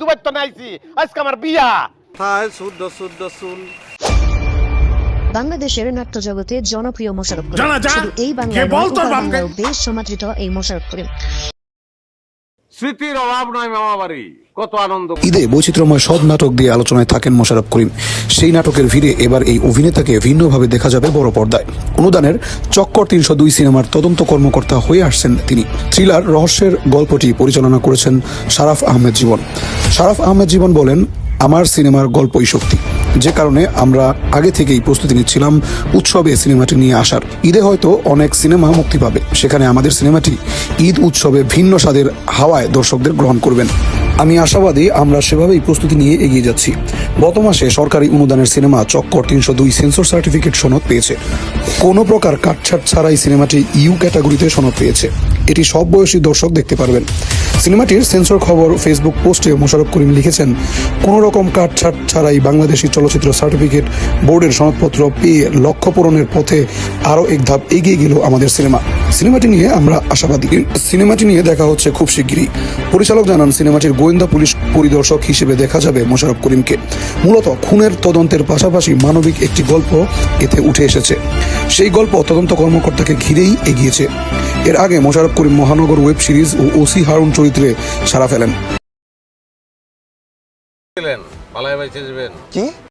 দুবার তো নাইছি আজকে আমার বিয়া। থায় শুদ্ধ শুদ্ধ চুল বাংলাদেশের নাট্য জগতে জনপ্রিয় মোশারফ করিম। জানা যা, শুধু এই কে বল তোর বাপকে? বেশ সমাদৃত এই মোশারফ করিম। স্মৃতির অভাব নয় মামা বাড়ি কত আনন্দ। ঈদে বৈচিত্র্যময় সব নাটক দিয়ে আলোচনায় থাকেন মোশাররফ করিম। সেই নাটকের ভিড়ে এবার এই অভিনেতাকে ভিন্নভাবে দেখা যাবে বড় পর্দায়। অনুদানের চক্কর তিনশো দুই সিনেমার তদন্ত কর্মকর্তা হয়ে আসছেন তিনি। থ্রিলার রহস্যের গল্পটি পরিচালনা করেছেন শারাফ আহমেদ জীবন। শারাফ আহমেদ জীবন বলেন, আমার সিনেমার গল্পই শক্তি। যে কারণে আমরা আগে থেকেই প্রস্তুতি নিচ্ছিলাম উৎসবে সিনেমাটি নিয়ে আসার। ঈদে হয়তো অনেক সিনেমা মুক্তি পাবে। সেখানে আমাদের সিনেমাটি ঈদ উৎসবে ভিন্ন স্বাদের হাওয়ায় দর্শকদের গ্রহণ করবেন। আমি আশাবাদী আমরা সেভাবেই প্রস্তুতি নিয়ে এগিয়ে যাচ্ছি। গত মাসে সরকারি অনুদানের সিনেমা চক্কর তিনশো দুই সেন্সর সার্টিফিকেট সনদ পেয়েছে। কোনো প্রকার কাটছাট ছাড়াই সিনেমাটি ইউ ক্যাটাগরিতে সনদ পেয়েছে। এটি সব বয়সী দর্শক দেখতে পারবেন। সিনেমাটির সেন্সর খবর ফেসবুক পোস্টে মোশাররফ করিম লিখেছেন, কোনো রকম কাটছাট ছাড়াই বাংলাদেশি চলচ্চিত্র সার্টিফিকেট বোর্ডের সনদপত্র পেয়ে লক্ষ্য পূরণের পথে আরও এক ধাপ এগিয়ে গেল আমাদের সিনেমা। সিনেমাটি নিয়ে আমরা আশাবাদী। সিনেমাটি নিয়ে দেখা হচ্ছে খুব শিগগিরই। পরিচালক জানান সিনেমাটির গোয়েন্দা পুলিশ পরিদর্শক হিসেবে দেখা যাবে মোশাররফ করিমকে। মূলত খুনের তদন্তের পাশাপাশি মানবিক একটি গল্প এতে উঠে এসেছে। সেই গল্প তদন্ত কর্মকর্তাকে ঘিরেই এগিয়েছে। এর আগে মোশারফ করিম মহানগর ওয়েব সিরিজ ও ওসি হারুন চরিত্রে সারা ফেলেন। পালায় কি?